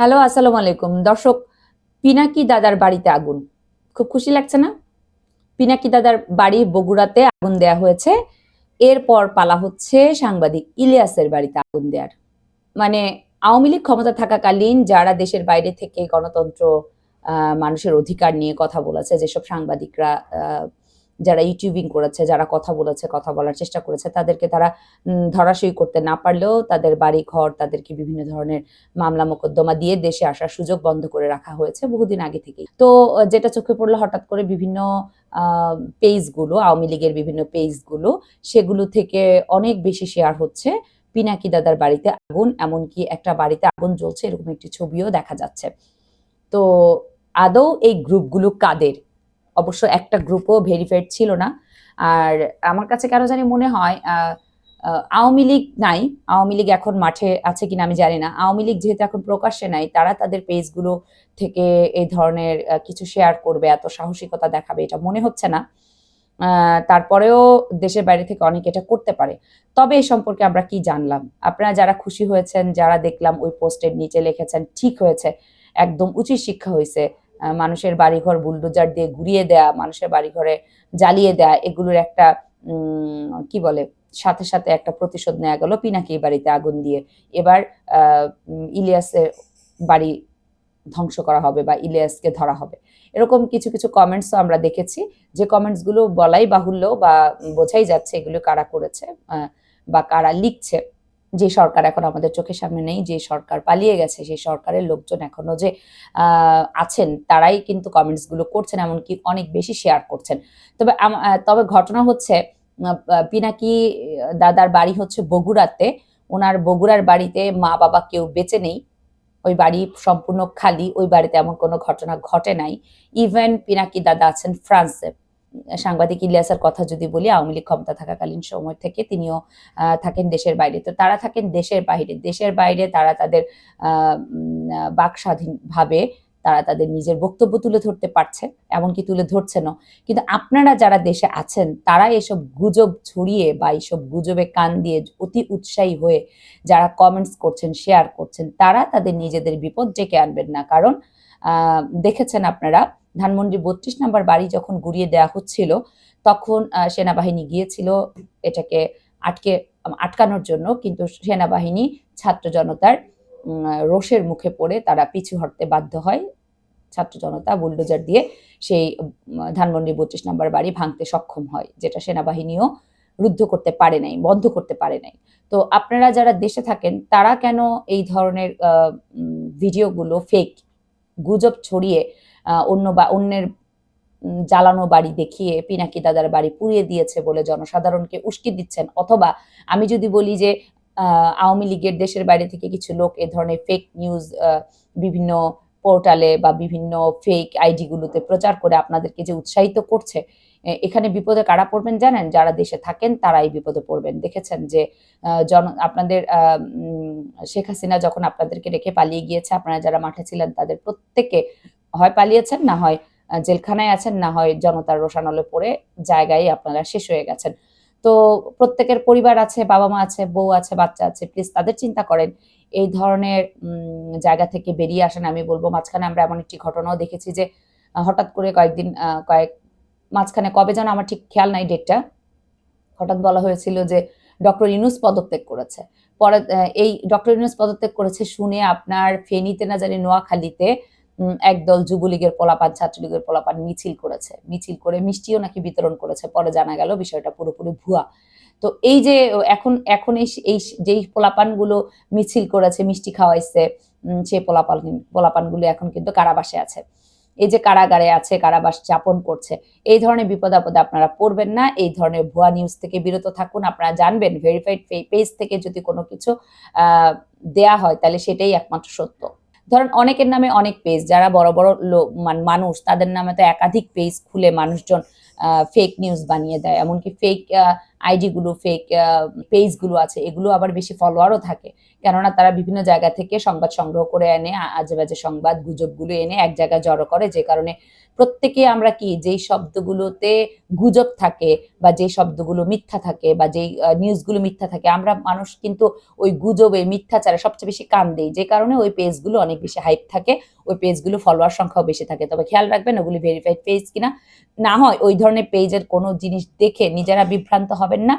Hello, আসসালামু আলাইকুম। দর্শক, পিনাকি দাদার বাড়িতে আগুন। খুব খুশি লাগছে না? পিনাকি দাদার বাড়ি বগুড়াতে আগুন দেয়া হয়েছে। এরপর পালা হচ্ছে সাংবাদিক ইলিয়াসের বাড়িতে আগুন দেওয়ার মানে আওয়ামী লীগ ক্ষমতা থাকাকালীন যারা দেশের বাইরে থেকে গণতন্ত্র মানুষের অধিকার নিয়ে কথা বলেছে, যেসব সাংবাদিকরা যারা ইউটিউবিং করেছে, যারা কথা বলেছে, কথা বলার চেষ্টা করেছে, তাদেরকে তারা ধরাশয়ী করতে না পারলেও তাদের বাড়ি ঘর তাদেরকে বিভিন্ন ধরনের মামলা মোকদ্দমা দিয়ে দেশে আসার সুযোগ বন্ধ করে রাখা হয়েছে বহুদিন আগে থেকেই। তো, যেটা চোখে পড়ল হঠাৎ করে বিভিন্ন পেজগুলো আওয়ামী লীগের বিভিন্ন পেজগুলো সেগুলো থেকে অনেক বেশি শেয়ার হচ্ছে পিনাকি দাদার বাড়িতে আগুন, এমনকি একটা বাড়িতে আগুন জ্বলছে এরকম একটি ছবিও দেখা যাচ্ছে। তো, আদৌ এই গ্রুপগুলো কাদের? অবশ্য একটা গ্রুপও ভেরিফাইড ছিল না। আর আমার কাছে কেন জানি মনে হয় আওয়ামী লীগ নাই। আওয়ামী লীগ এখন মাঠে আছে কিনা আমি জানি না। আওয়ামী লীগ যেহেতু এখন প্রকাশ্যে নাই, তারা তাদের পেজগুলো থেকে এই ধরনের কিছু শেয়ার করবে, এত সাহসিকতা দেখাবে, এটা মনে হচ্ছে না। তারপরেও দেশের বাইরে থেকে অনেকে এটা করতে পারে। তবে এই সম্পর্কে আমরা কি জানলাম? আপনারা যারা খুশি হয়েছেন, যারা দেখলাম ওই পোস্টের নিচে লিখেছেন, ঠিক হয়েছে। একদম উচিত শিক্ষা হয়েছে। মানুষের বাড়িঘর বুলডোজার দিয়ে ঘুরিয়ে দেয়া, মানুষের বাড়িঘরে জ্বালিয়ে দেয়া, এগুলোর একটা কি বলে, সাথে সাথে একটা প্রতিশোধ নেওয়া গেল পিনাকি বাড়িতে আগুন দিয়ে। এবার ইলিয়াসের বাড়ি ধ্বংস করা হবে বা ইলিয়াসকে ধরা হবে। এরকম কিছু কিছু কমেন্টসও আমরা দেখেছি। যে কমেন্টসগুলো বলাই বাহুল্য বা বোঝাই যাচ্ছে এগুলো কারা করেছে বা কারা লিখছে। যে সরকার এখন আমাদের চোখের সামনে নেই, যে সরকার পালিয়ে গেছে, সেই সরকারের লোকজন এখনও যে আছেন, তারাই কিন্তু কমেন্টসগুলো করছেন, এমনকি অনেক বেশি শেয়ার করছেন। তবে তবে ঘটনা হচ্ছে পিনাকি দাদার বাড়ি হচ্ছে বগুড়াতে। ওনার বগুড়ার বাড়িতে মা বাবা কেউ বেঁচে নেই। ওই বাড়ি সম্পূর্ণ খালি, ওই বাড়িতে এমন কোনো ঘটনা ঘটে নাই। ইভেন পিনাকি দাদা আছেন ফ্রান্সে। সাংবাদিক ইলিয়াসের কথা যদি বলি আওয়ামী লীগ ক্ষমতা থাকাকালীন সময় থেকে তিনিও থাকেন দেশের বাইরে। তো তারা থাকেন দেশের বাইরে। দেশের বাইরে তারা তাদের আহ, উম, আহ, বাক স্বাধীনভাবে তারা তাদের নিজের বক্তব্য তুলে ধরতে পারছে এমনকি তুলে ধরছেনও। কিন্তু আপনারা যারা দেশে আছেন তারা এসব গুজব ছড়িয়ে বা এইসব গুজবে কান দিয়ে অতি উৎসাহী হয়ে যারা কমেন্টস করছেন শেয়ার করছেন তারা তাদের নিজেদের বিপদ ডেকে আনবেন না। কারণ দেখেছেন আপনারা ধানমন্ডি বত্রিশ নাম্বার বাড়ি যখন গুড়িয়ে দেওয়া হচ্ছিল, তখন সেনাবাহিনী গিয়েছিল এটাকে আটকে আটকানোর জন্য, কিন্তু সেনাবাহিনী ছাত্র জনতার রোষের মুখে পড়ে তারা পিছু হটতে বাধ্য হয়। ছাত্র জনতা বুলডোজার দিয়ে সেই ধানমন্ডি বত্রিশ নাম্বার বাড়ি ভাঙতে সক্ষম হয়, যেটা সেনাবাহিনীও রুদ্ধ করতে পারে নাই, বন্ধ করতে পারে নাই। তো আপনারা যারা দেশে থাকেন, তারা কেন এই ধরনের ভিডিওগুলো ফেক গুজব ছড়িয়ে অন্য বা অন্যের জ্বালানো বাড়ি দেখিয়ে পিনাকি দাদার বাড়ি পুড়িয়ে দিয়েছে বলে জনসাধারণকে উস্কি দিচ্ছেন। অথবা আমি যদি বলি যে আওয়ামী লীগের দেশের বাইরে থেকে কিছু লোক এ ধরনের ফেক নিউজ বিভিন্ন পোর্টালে বা বিভিন্ন ফেক আইডিগুলোতে প্রচার করে আপনাদেরকে যে উৎসাহিত করছে এখানে বিপদে কারা পড়বেন জানেন? যারা দেশে থাকেন তারাই বিপদে পড়বেন। দেখেছেন যে জন, আপনাদের শেখ হাসিনা যখন আপনাদেরকে রেখে পালিয়ে গিয়েছে, আপনারা যারা মাঠে ছিলেন তাদের প্রত্যেকে হয় পালিয়েছেন, না হয় জেলখানায় আছেন, না হয় জনতার রোষানলে পড়ে জায়গায় আপনারা শেষ হয়ে গেছেন। তো প্রত্যেকের পরিবার আছে বাবা মা আছে, বউ আছে, বাচ্চা আছে প্লিজ তাদের চিন্তা করেন। এই ধরনের জায়গা থেকে বেরিয়ে আসেন আমি বলব। মাঝখানে আমরা এমন একটি ঘটনাও দেখেছি যে হঠাৎ করে কয়েকদিন কয়েক, মাঝখানে কবে যেন আমার ঠিক খেয়াল নাই ডেটটা। হঠাৎ বলা হয়েছিল যে, ডক্টর ইউনুস পদত্যাগ করেছে। পরে এই ডক্টর ইউনুস পদত্যাগ করেছে শুনে আপনার ফেনীতে না জানি নোয়াখালীতে একদল যুবলীগের পোলাপান ছাত্রলীগের পোলাপান মিছিল করেছে। মিছিল করে মিষ্টিও নাকি বিতরণ করেছে। পরে জানা গেল বিষয়টা পুরোপুরি ভুয়া। তো এই যে এখন এখন এই যেই পোলাপানগুলো মিছিল করেছে, মিষ্টি খাওয়াইছে সেই পোলাপান পোলাপানগুলো এখন কিন্তু কারাবাসে আছে। এই যে কারাগারে আছে, কারাবাস যাপন করছে, এই ধরনের বিপদ আপদে আপনারা পড়বেন না। এই ধরনের ভুয়া নিউজ থেকে বিরত থাকুন। আপনারা জানবেন ভেরিফাইড পেজ থেকে যদি কোনো কিছু দেয়া হয়, তাহলে সেটাই একমাত্র সত্য। ধরেন অনেকের নামে অনেক পেজ যারা বড় বড় লোক, মান- মানুষ, তাদের নামে তো একাধিক পেজ খুলে মানুষজন ফেক নিউজ বানিয়ে দেয়। এমনকি ফেক আইডিগুলো ফেক পেজগুলো আছে, এগুলো আবার বেশি ফলোয়ারও থাকে। কেননা তারা বিভিন্ন জায়গা থেকে সংবাদ সংগ্রহ করে এনে আজেবাজে আজে বাজে সংবাদ, গুজবগুলো এনে এক জায়গায় জড়ো করে, যে কারণে প্রত্যেকে আমরা কি, যেই শব্দগুলোতে গুজব থাকে বা যেই শব্দগুলো মিথ্যা থাকে বা যেই নিউজগুলো মিথ্যা থাকে, আমরা মানুষ কিন্তু ওই গুজবে, মিথ্যাচারে সবচেয়ে বেশি কান দেই। যে কারণে ওই পেজগুলো অনেক বেশি হাইপ থাকে, ওই পেজগুলো ফলোয়ার সংখ্যাও বেশি থাকে। তবে খেয়াল রাখবেন ওগুলি ভেরিফাইড পেজ কিনা, না হয় ওই ধরনের পেজের কোনো জিনিস দেখে নিজেরা বিভ্রান্ত হবেন না।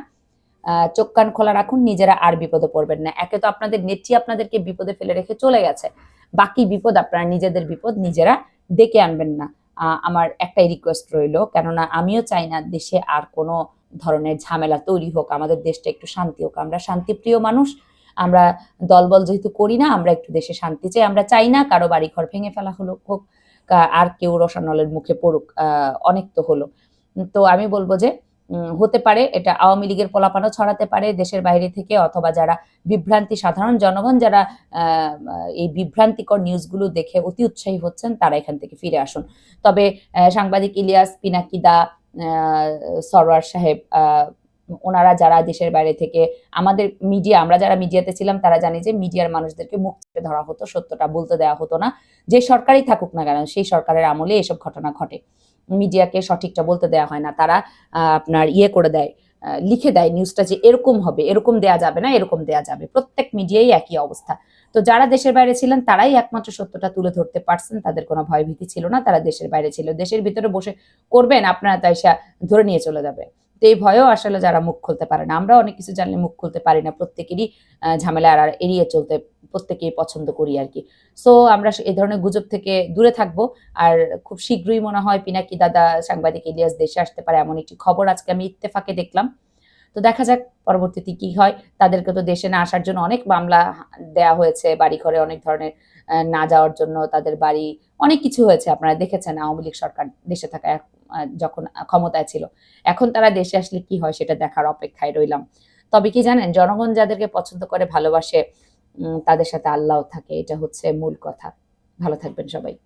চোখ কান খোলা রাখুন, নিজেরা আর বিপদে পড়বেন না। একে তো আপনাদের নেত্রী আপনাদেরকে বিপদে ফেলে রেখে চলে গেছে। বাকি বিপদ আপনারা নিজেদের বিপদ নিজেরা ডেকে আনবেন না। আমার একটাই রিকোয়েস্ট রইল। কেননা আমিও চাই না দেশে আর কোনো ধরনের ঝামেলা তৈরি হোক। আমাদের দেশটা একটু শান্তি হোক। আমরা শান্তিপ্রিয় মানুষ। আমরা দলবল যেহেতু করি না, আমরা একটু দেশে শান্তি চাই। আমরা চাই না কারও বাড়িঘর ভেঙে ফেলা হলো, হোক। আর কেউ রসানলের মুখে পড়ুক অনেক তো হলো। তো আমি বলব যে হতে পারে। এটা আওয়ামী লীগের পোলাপানও ছড়াতে পারে দেশের বাইরে থেকে অথবা যারা বিভ্রান্তি সাধারণ জনগণ যারা এই বিভ্রান্তিকর নিউজগুলো দেখে অতি উৎসাহী হচ্ছেন তারা এখান থেকে ফিরে আসুন। তবে সাংবাদিক ইলিয়াস পিনাকিদা আহ, সরোয়ার সাহেব ওনারা যারা দেশের বাইরে থেকে আমাদের মিডিয়া আমরা যারা মিডিয়াতে ছিলাম তারা জানি যে মিডিয়ার মানুষদেরকে মুখ চেপে ধরা হতো সত্যটা বলতে দেওয়া হতো না। যে সরকারই থাকুক না কেন সেই সরকারের আমলে এসব ঘটনা ঘটে। মিডিয়াকে সঠিকটা বলতে দেওয়া হয় না, তারা আপনার ইয়ে করে দেয় লিখে দেয় নিউজটা যে এরকম হবে, এরকম দেয়া যাবে না, এরকম দেয়া যাবে। প্রত্যেক মিডিয়াই একই অবস্থা। তো যারা দেশের বাইরে ছিলেন, তারাই একমাত্র সত্যটা তুলে ধরতে পারছেন, তাদের কোনো ভয়ভীতি ছিল না, তারা দেশের বাইরে ছিল। দেশের ভিতরে বসে করবেন, আপনারা তাই ধরে নিয়ে চলে যাবে। তো এই ভয়েও আসলে যারা মুখ খুলতে পারে না। আমরা অনেক কিছু জানলে মুখ খুলতে পারি না, প্রত্যেকেরই ঝামেলা আর এড়িয়ে চলতে প্রত্যেকেই পছন্দ করি আর কি। সো আমরা এই ধরনের গুজব থেকে দূরে থাকব। আর খুব শীঘ্রই মনে হয় পিনাকি দাদা, সাংবাদিক ইলিয়াস দেশে আসতে পারে এমন একটি খবর। আজকে আমি ইত্তেফাকে দেখলাম। তো দেখা যাক পরবর্তীতে কি হয়। তাদেরকে তো দেশে না আসার জন্য অনেক মামলা দেয়া হয়েছে। বাড়ি ঘরে অনেক ধরনের না যাওয়ার জন্য তাদের বাড়ি অনেক কিছু হয়েছে। আপনারা দেখেছেন আওয়ামী লীগ সরকার দেশে থাকা যখন ক্ষমতায় ছিল। এখন তারা দেশে আসলে কি হয় সেটা দেখার অপেক্ষায় রইলাম। তবে কি জানেন, জনগণ যাদেরকে পছন্দ করে ভালোবাসে তাদের সাথে আল্লাহ থাকে। এটা হচ্ছে মূল কথা। ভালো থাকবেন সবাই।